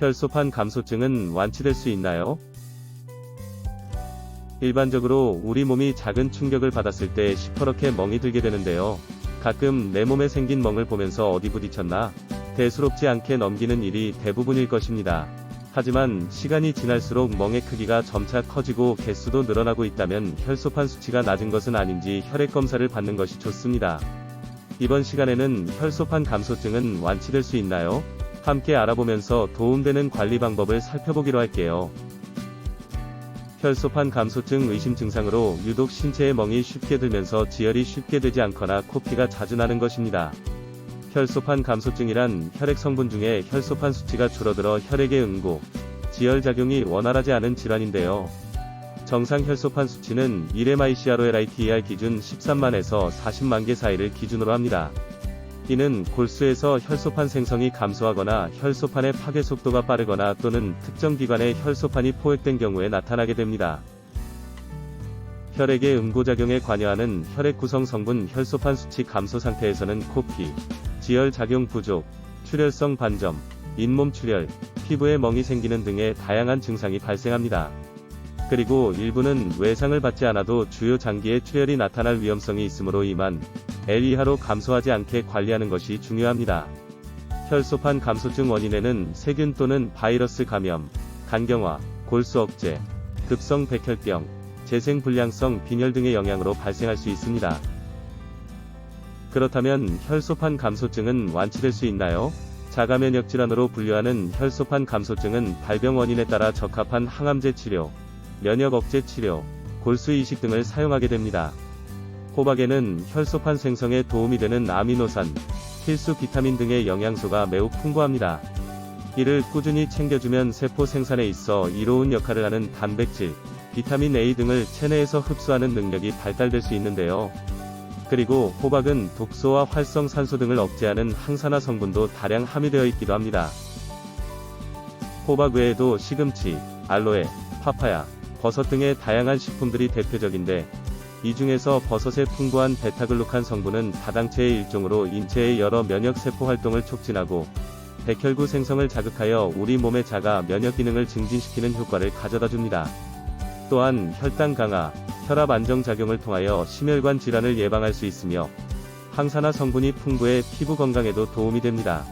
혈소판 감소증은 완치될 수 있나요? 일반적으로 우리 몸이 작은 충격을 받았을 때 시퍼렇게 멍이 들게 되는데요. 가끔 내 몸에 생긴 멍을 보면서 어디 부딪혔나? 대수롭지 않게 넘기는 일이 대부분일 것입니다. 하지만 시간이 지날수록 멍의 크기가 점차 커지고 개수도 늘어나고 있다면 혈소판 수치가 낮은 것은 아닌지 혈액 검사를 받는 것이 좋습니다. 이번 시간에는 혈소판 감소증은 완치될 수 있나요? 함께 알아보면서 도움되는 관리 방법을 살펴보기로 할게요. 혈소판 감소증 의심 증상으로 유독 신체에 멍이 쉽게 들면서 지혈이 쉽게 되지 않거나 코피가 자주 나는 것입니다. 혈소판 감소증이란 혈액 성분 중에 혈소판 수치가 줄어들어 혈액의 응고, 지혈 작용이 원활하지 않은 질환인데요. 정상 혈소판 수치는 1mICROLITER 기준 13만에서 40만 개 사이를 기준으로 합니다. 이는 골수에서 혈소판 생성이 감소하거나 혈소판의 파괴 속도가 빠르거나 또는 특정 기관에 혈소판이 포획된 경우에 나타나게 됩니다. 혈액의 응고작용에 관여하는 혈액 구성 성분 혈소판 수치 감소 상태에서는 코피, 지혈 작용 부족, 출혈성 반점, 잇몸 출혈, 피부에 멍이 생기는 등의 다양한 증상이 발생합니다. 그리고 일부는 외상을 받지 않아도 주요 장기에 출혈이 나타날 위험성이 있으므로 이만 L 이하로 감소하지 않게 관리하는 것이 중요합니다. 혈소판 감소증 원인에는 세균 또는 바이러스 감염, 간경화, 골수 억제, 급성 백혈병, 재생 불량성 빈혈 등의 영향으로 발생할 수 있습니다. 그렇다면 혈소판 감소증은 완치될 수 있나요? 자가 면역 질환으로 분류하는 혈소판 감소증은 발병 원인에 따라 적합한 항암제 치료, 면역 억제 치료, 골수 이식 등을 사용하게 됩니다. 호박에는 혈소판 생성에 도움이 되는 아미노산, 필수 비타민 등의 영양소가 매우 풍부합니다. 이를 꾸준히 챙겨주면 세포 생산에 있어 이로운 역할을 하는 단백질, 비타민 A 등을 체내에서 흡수하는 능력이 발달될 수 있는데요. 그리고 호박은 독소와 활성산소 등을 억제하는 항산화 성분도 다량 함유되어 있기도 합니다. 호박 외에도 시금치, 알로에, 파파야, 버섯 등의 다양한 식품들이 대표적인데, 이 중에서 버섯의 풍부한 베타글루칸 성분은 다당체의 일종으로 인체의 여러 면역 세포 활동을 촉진하고, 백혈구 생성을 자극하여 우리 몸의 자가 면역 기능을 증진시키는 효과를 가져다 줍니다. 또한 혈당 강화, 혈압 안정 작용을 통하여 심혈관 질환을 예방할 수 있으며 항산화 성분이 풍부해 피부 건강에도 도움이 됩니다.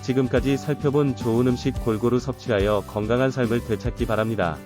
지금까지 살펴본 좋은 음식 골고루 섭취하여 건강한 삶을 되찾기 바랍니다.